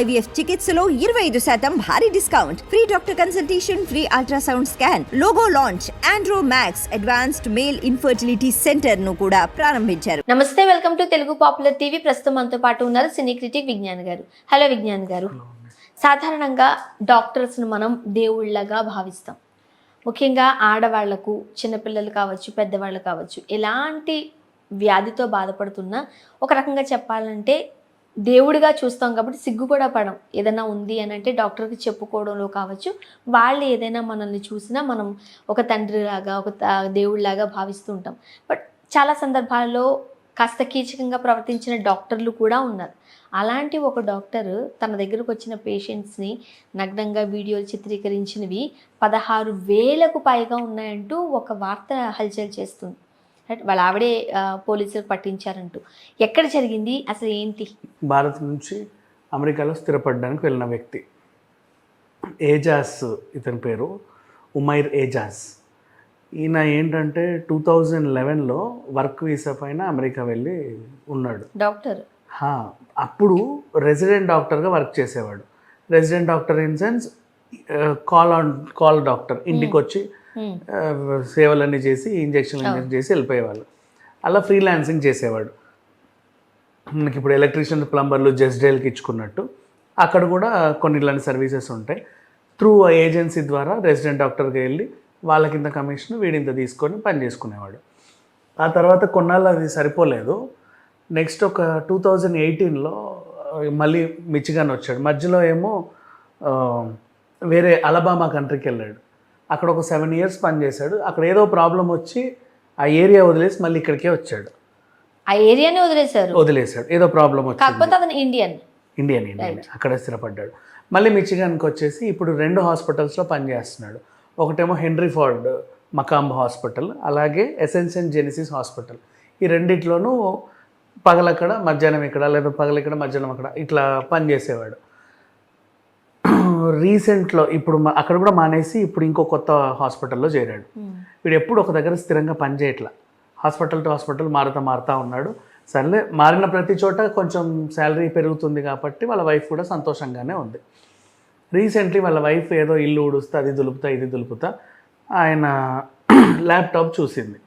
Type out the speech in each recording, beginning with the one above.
IVF చికిత్సలో ఇరవై ఐదు శాతం భారీ discount. Free doctor consultation free ultrasound scan logo launch andro max advanced male infertility సెంటర్ను కూడా ప్రారంభించారు. నమస్తే welcome to Telugu popular TV. ప్రస్తుతం మనతో పాటు ఉన్నారు సినీ క్రిటిక్ విజ్ఞాన్ గారు. హలో విజ్ఞాన్ గారు. సాధారణంగా డాక్టర్స్ను మనం దేవుళ్ళగా భావిస్తాం. ముఖ్యంగా ఆడవాళ్ళకు చిన్నపిల్లలు కావచ్చు పెద్దవాళ్ళు కావచ్చు ఎలాంటి వ్యాధితో బాధపడుతున్నా ఒక రకంగా చెప్పాలంటే దేవుడిగా చూస్తాం కాబట్టి సిగ్గు కూడా పడం. ఏదైనా ఉంది అని అంటే డాక్టర్కి చెప్పుకోవడంలో కావచ్చు. వాళ్ళు ఏదైనా మనల్ని చూసినా మనం ఒక తండ్రిలాగా ఒక దేవుడిలాగా భావిస్తూ ఉంటాం. బట్ చాలా సందర్భాల్లో కాస్త కీచకంగా ప్రవర్తించిన డాక్టర్లు కూడా ఉన్నారు. అలాంటి ఒక డాక్టర్ తన దగ్గరకు వచ్చిన పేషెంట్స్ని నగ్నంగా వీడియోలు చిత్రీకరించినవి పదహారు వేలకు పైగా ఉన్నాయంటూ ఒక వార్త హల్చల్ చేస్తుంది. రైట్ వాళ్ళ ఆవిడే పోలీసులకు పట్టించారంటూ. ఎక్కడ జరిగింది? అసలు ఏంటి? భారత్ నుంచి అమెరికాలో స్థిరపడడానికి వెళ్ళిన వ్యక్తి. ఏజాస్ ఇతని పేరు ఉమైర్ ఏజాస్. ఈయన ఏంటంటే టూ థౌజండ్ లెవెన్లో వర్క్ వీసా పైన అమెరికా వెళ్ళి ఉన్నాడు. డాక్టర్? హా, అప్పుడు రెసిడెంట్ డాక్టర్గా వర్క్ చేసేవాడు. Resident doctor in sense call on call doctor. ఇంటికి వచ్చి సేవలన్నీ చేసి ఇంజక్షన్లు అన్నీ చేసి వెళ్ళిపోయేవాళ్ళు. అలా ఫ్రీలాన్సింగ్ చేసేవాడు. మనకి ఇప్పుడు ఎలక్ట్రీషియన్ ప్లంబర్లు జస్డేల్కి ఇచ్చుకున్నట్టు అక్కడ కూడా కొన్ని ఇలాంటి సర్వీసెస్ ఉంటాయి. త్రూ ఏజెన్సీ ద్వారా రెసిడెంట్ డాక్టర్కి వెళ్ళి వాళ్ళ కింద కమిషన్ వీడింత తీసుకొని పని చేసుకునేవాడు. ఆ తర్వాత కొన్నాళ్ళు అది సరిపోలేదు. నెక్స్ట్ ఒక టూ థౌజండ్ ఎయిటీన్లో మళ్ళీ మిచిగాన్ వచ్చాడు. మధ్యలో ఏమో వేరే అలబామా కంట్రీకి వెళ్ళాడు. అక్కడ ఒక సెవెన్ ఇయర్స్ పనిచేశాడు. అక్కడ ఏదో ప్రాబ్లం వచ్చి ఆ ఏరియా వదిలేసి మళ్ళీ ఇక్కడికే వచ్చాడు. ఆ ఏరియానే వదిలేశారు. వదిలేశాడు. ఏదో ప్రాబ్లం వచ్చింది. కాకపోతే అతను ఇండియన్ ఇండియన్ ఇండియన్ అక్కడ స్థిరపడ్డాడు. మళ్ళీ మిచిగాన్కి వచ్చేసి ఇప్పుడు రెండు హాస్పిటల్స్లో పనిచేస్తున్నాడు. ఒకటేమో హెన్రీ ఫోర్డ్ మకాంబ్ హాస్పిటల్ అలాగే ఎసెన్షియన్ జెనిసిస్ హాస్పిటల్. ఈ రెండిట్లోనూ పగలక్కడ మధ్యాహ్నం ఇక్కడ లేదా పగలక్కడ మధ్యాహ్నం అక్కడ ఇట్లా పనిచేసేవాడు. రీసెంట్లో ఇప్పుడు అక్కడ కూడా మానేసి ఇప్పుడు ఇంకో కొత్త హాస్పిటల్లో చేరాడు. వీడు ఎప్పుడు ఒక దగ్గర స్థిరంగా పనిచేయట్లా హాస్పిటల్ టు హాస్పిటల్ మారుతా మారుతా ఉన్నాడు. సర్లే మారిన ప్రతి చోట కొంచెం శాలరీ పెరుగుతుంది కాబట్టి వాళ్ళ వైఫ్ కూడా సంతోషంగానే ఉంది. రీసెంట్లీ వాళ్ళ వైఫ్ ఏదో ఇల్లు ఊడుస్తా అది దులుపుతా ఇది దులుపుతా ఆయన ల్యాప్టాప్ చూసింది.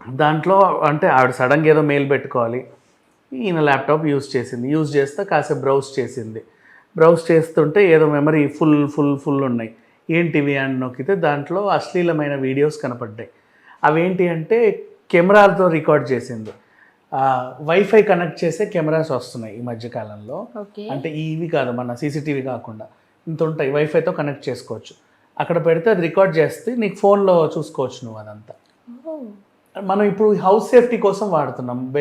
దాంట్లో అంటే ఆవిడ సడన్గా ఏదో మెయిల్ పెట్టుకోవాలి. ఈయన ల్యాప్టాప్ యూజ్ చేసింది. యూజ్ చేస్తే కాసేపు బ్రౌజ్ చేసింది. బ్రౌజ్ చేస్తుంటే ఏదో మెమరీ ఫుల్ ఫుల్ ఫుల్ ఉన్నాయి. ఏంటివి అని నొక్కితే దాంట్లో అశ్లీలమైన వీడియోస్ కనపడ్డాయి. అవేంటి అంటే కెమెరాలతో రికార్డ్ చేసింది. వైఫై కనెక్ట్ చేసే కెమెరాస్ వస్తున్నాయి ఈ మధ్యకాలంలో అంటే ఇవి కాదు మన సీసీటీవీ కాకుండా. ఇంత ఉంటాయి వైఫైతో కనెక్ట్ చేసుకోవచ్చు. అక్కడ పెడితే అది రికార్డ్ చేస్తే నీకు ఫోన్లో చూసుకోవచ్చు నువ్వు అదంతా. మనం ఇప్పుడు హౌస్ సేఫ్టీ కోసం వాడుతున్నాం.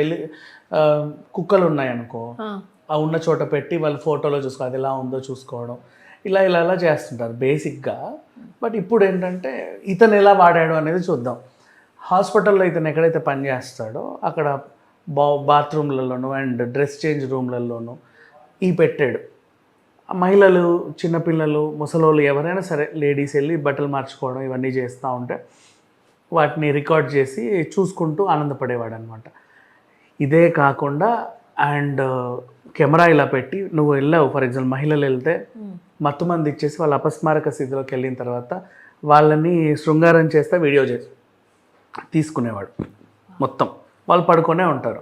ఆ, కుక్కలు ఉన్నాయనుకో. ఆ ఉన్న చోట పెట్టి వాళ్ళు ఫోటోలో చూసుకో అది ఎలా ఉందో చూసుకోవడం. ఇలా ఇలా ఇలా చేస్తుంటారు బేసిక్గా. బట్ ఇప్పుడు ఏంటంటే ఇతను ఎలా వాడాడు అనేది చూద్దాం. హాస్పిటల్లో ఇతను ఎక్కడైతే పని చేస్తాడో అక్కడ బా బాత్రూమ్లలోనూ అండ్ డ్రెస్ చేంజ్ రూమ్లలోనూ ఈ పెట్టాడు. మహిళలు చిన్నపిల్లలు ముసలోళ్ళు ఎవరైనా సరే లేడీస్ వెళ్ళి బట్టలు మార్చుకోవడం ఇవన్నీ చేస్తూ ఉంటే వాటిని రికార్డ్ చేసి చూసుకుంటూ ఆనందపడేవాడు అనమాట ఇదే కాకుండా అండ్ కెమెరా ఇలా పెట్టి నువ్వు వెళ్ళావు ఫర్ ఎగ్జాంపుల్ మహిళలు వెళ్తే మత్తు మంది ఇచ్చేసి వాళ్ళ అపస్మారక స్థితిలోకి వెళ్ళిన తర్వాత వాళ్ళని శృంగారం చేస్తే వీడియో చేసి తీసుకునేవాడు మొత్తం. వాళ్ళు పడుకొనే ఉంటారు.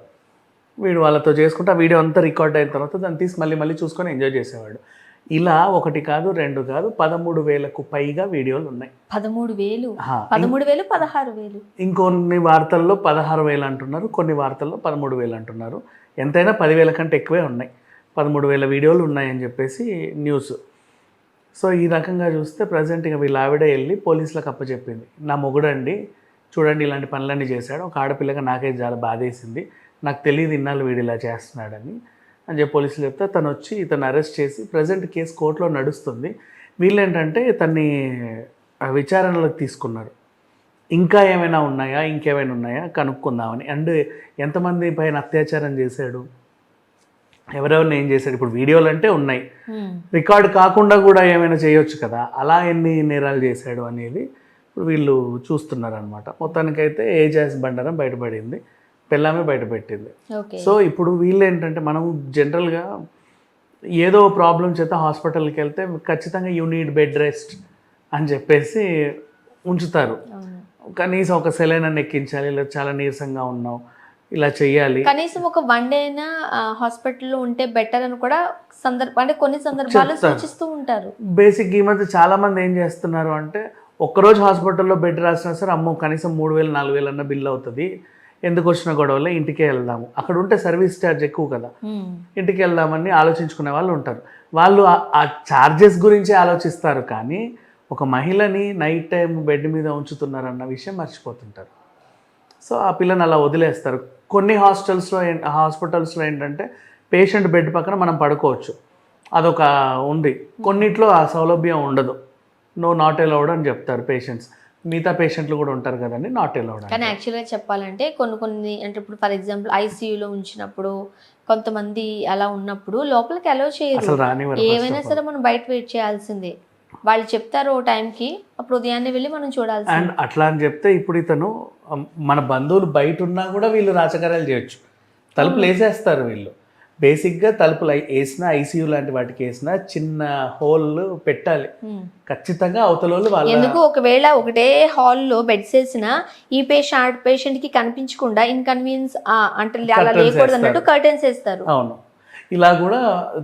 వీడు వాళ్ళతో చేసుకుంటే ఆ వీడియో అంతా రికార్డ్ అయిన తర్వాత దాన్ని తీసి మళ్ళీ మళ్ళీ చూసుకొని ఎంజాయ్ చేసేవాడు. ఇలా ఒకటి కాదు రెండు కాదు పదమూడు వేలకు పైగా వీడియోలు ఉన్నాయి. పదమూడు వేలు? పదమూడు వేలు పదహారు వేలు? ఇంకొన్ని వార్తల్లో పదహారు వేలు అంటున్నారు కొన్ని వార్తల్లో పదమూడు వేలు అంటున్నారు. ఎంతైనా పదివేల కంటే ఎక్కువే ఉన్నాయి. పదమూడు వేల వీడియోలు ఉన్నాయని చెప్పేసి న్యూస్. సో ఈ రకంగా చూస్తే ప్రజెంట్ ఇక వీళ్ళ ఆవిడ వెళ్ళి పోలీసులకు అప్పచెప్పింది. నా మొగుడండి చూడండి ఇలాంటి పనులన్నీ చేశాడు. ఒక ఆడపిల్లగా నాకే చాలా బాధేసింది. నాకు తెలియదు ఇన్నాళ్ళు వీడు ఇలా చేస్తున్నాడని అని చెప్పి పోలీసులు చెప్తే తను వచ్చి ఇతను అరెస్ట్ చేసి ప్రజెంట్ కేసు కోర్టులో నడుస్తుంది. వీళ్ళు ఏంటంటే తన్ని ఆ, విచారణలోకి తీసుకున్నారు. ఇంకా ఏమైనా ఉన్నాయా? ఇంకేమైనా ఉన్నాయా? కనుక్కుందామని. అండ్ ఎంతమంది పైన అత్యాచారం చేశాడు? ఎవరెవరిని ఏం చేశాడు? ఇప్పుడు వీడియోలు అంటే ఉన్నాయి. రికార్డ్ కాకుండా కూడా ఏమైనా చేయొచ్చు కదా? అలా ఎన్ని నేరాలు చేశాడు అనేది ఇప్పుడు వీళ్ళు చూస్తున్నారు అనమాట మొత్తానికైతే ఏజాస్ బండారం బయటపడింది. పిల్లమే బయటపెట్టింది. సో ఇప్పుడు వీళ్ళు ఏంటంటే మనం జనరల్గా ఏదో ప్రాబ్లం చేత హాస్పిటల్కి వెళ్తే ఖచ్చితంగా యూ నీడ్ బెడ్ రెస్ట్ అని చెప్పేసి ఉంచుతారు. కనీసం ఒక సెలైన్ ఎక్కించాలి ఇలా చాలా నీరసంగా ఉన్నావు ఇలా చెయ్యాలి. కనీసం ఒక వన్ డే అయినా హాస్పిటల్లో ఉంటే బెటర్ అని కూడా సందర్భ అంటే కొన్ని సందర్భాలు. సూచిస్తూ ఉంటారు. బేసిక్ ఈ మధ్య చాలా మంది ఏం చేస్తున్నారు అంటే ఒక్కరోజు హాస్పిటల్లో బెడ్ రాసినా సరే అమ్మో కనీసం మూడు వేలు నాలుగు వేలు అన్న బిల్ అవుతుంది. ఎందుకు వచ్చిన గొడవలే ఇంటికే వెళ్దాము. అక్కడ ఉంటే సర్వీస్ ఛార్జ్ ఎక్కువ కదా. ఇంటికి వెళ్దామని ఆలోచించుకునే వాళ్ళు ఉంటారు. వాళ్ళు ఆ- ఆ ఛార్జెస్ గురించి ఆలోచిస్తారు కానీ ఒక మహిళని నైట్ టైం బెడ్ మీద ఉంచుతున్నారన్న విషయం మర్చిపోతుంటారు. సో ఆ పిల్లని అలా వదిలేస్తారు. కొన్ని హాస్టల్స్లో హాస్పిటల్స్లో ఏంటంటే పేషెంట్ బెడ్ పక్కన మనం పడుకోవచ్చు. అదొక ఉంది. కొన్నిట్లో ఆ సౌలభ్యం ఉండదు. నో నాట్ అలౌడ్ అని చెప్తారు పేషెంట్స్ మిగతా పేషెంట్లు కూడా ఉంటారు కదండి నాట్ అలౌడ్ కానీ యాక్చువల్గా చెప్పాలంటే కొన్ని కొన్ని అంటే ఇప్పుడు ఫర్ ఎగ్జాంపుల్ ఐసీయూలో ఉంచినప్పుడు కొంతమంది అలా ఉన్నప్పుడు లోపలికి అలౌ చేయరు. రానివ్వరు ఏమైనా సరే మనం బయట వెయిట్ చేయాల్సిందే. వాళ్ళు చెప్తారు ఓ టైంకి అప్పుడు ఉదయాన్నే వెళ్ళి మనం చూడాల్సిందే. అండ్ అట్లా అని చెప్తే ఇప్పుడు ఇతను మన బంధువులు బయట ఉన్నా కూడా వీళ్ళు రాచకార్యాలు చేయొచ్చు. తలుపులు వేసేస్తారు వీళ్ళు. బేసిక్గా తలుపులు వేసినా ఐసీయూ లాంటి వాటికి వేసినా చిన్న హోల్ పెట్టాలి. ఖచ్చితంగా అవతల వాళ్ళు ఎందుకు? ఒకవేళ ఒకటే హాల్లో బెడ్స్ వేసిన ఈ పేషెంట్ పేషెంట్కి కనిపించకుండా ఇన్కన్వీనియన్స్ అంటే అలా లేకూడదు అన్నట్టు. కర్టెన్స్ వేస్తారు. అవును. ఇలా కూడా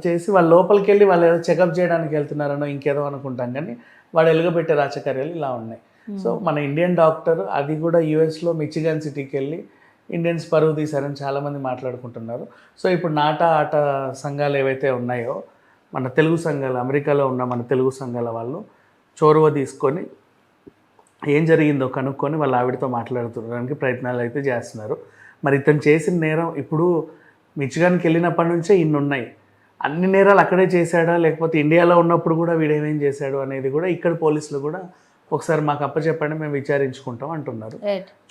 చేసి వాళ్ళ లోపలికి వెళ్ళి వాళ్ళు ఏదో చెకప్ చేయడానికి వెళ్తున్నారనో ఇంకేదో అనుకుంటాం కానీ వాడు ఎలుగబెట్టే రాచకార్యాలు ఇలా ఉన్నాయి. సో మన ఇండియన్ డాక్టర్ అది కూడా యుఎస్లో మిచిగన్ సిటీకి వెళ్ళి ఇండియన్స్ పరువు తీశారని చాలామంది మాట్లాడుకుంటున్నారు. సో ఇప్పుడు నాట ఆట సంఘాలు ఏవైతే ఉన్నాయో మన తెలుగు సంఘాలు అమెరికాలో ఉన్న మన తెలుగు సంఘాల వాళ్ళు చొరవ తీసుకొని ఏం జరిగిందో కనుక్కొని వాళ్ళ ఆవిడతో మాట్లాడుతుడానికి ప్రయత్నాలు అయితే చేస్తున్నారు. మరి ఇతను చేసిన నేరం ఇప్పుడు మిచిగాన్కి వెళ్ళినప్పటి నుంచే ఇన్ని ఉన్నాయి అన్ని నేరాలు అక్కడే చేశాడా? లేకపోతే ఇండియాలో ఉన్నప్పుడు కూడా వీడేమేం చేశాడు అనేది కూడా ఇక్కడ పోలీసులు కూడా ఒకసారి మాకు అప్పచెప్పండి మేము విచారించుకుంటాం అంటున్నారు.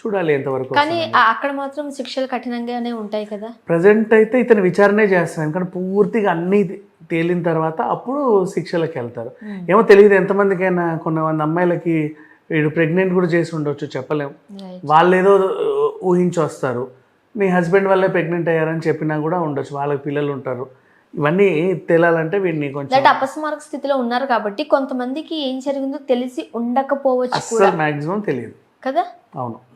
చూడాలి ఎంతవరకు కానీ అక్కడ మాత్రం శిక్షలు కఠినంగానే ఉంటాయి కదా? ప్రజెంట్ అయితే ఇతను విచారణే చేస్తున్నాను ఎందుకంటే పూర్తిగా అన్నీ తేలిన తర్వాత అప్పుడు శిక్షలకు వెళ్తారు. ఏమో తెలియదు ఎంతమందికైనా కొంతమంది అమ్మాయిలకి వీడు ప్రెగ్నెంట్ కూడా చేసి ఉండొచ్చు చెప్పలేం. రైట్ వాళ్ళు ఏదో ఊహించి వస్తారు మీ హస్బెండ్ వల్లే ప్రెగ్నెంట్ అయ్యారని చెప్పినా కూడా ఉండొచ్చు. వాళ్ళకి పిల్లలు ఉంటారు. ఇవన్నీ తేలాలంటే వీడిని కొంచెం అపస్మారక స్థితిలో ఉన్నారు కాబట్టి కొంతమందికి ఏం జరిగిందో తెలిసి ఉండకపోవచ్చు మ్యాక్సిమం తెలియదు. కదా? అవును.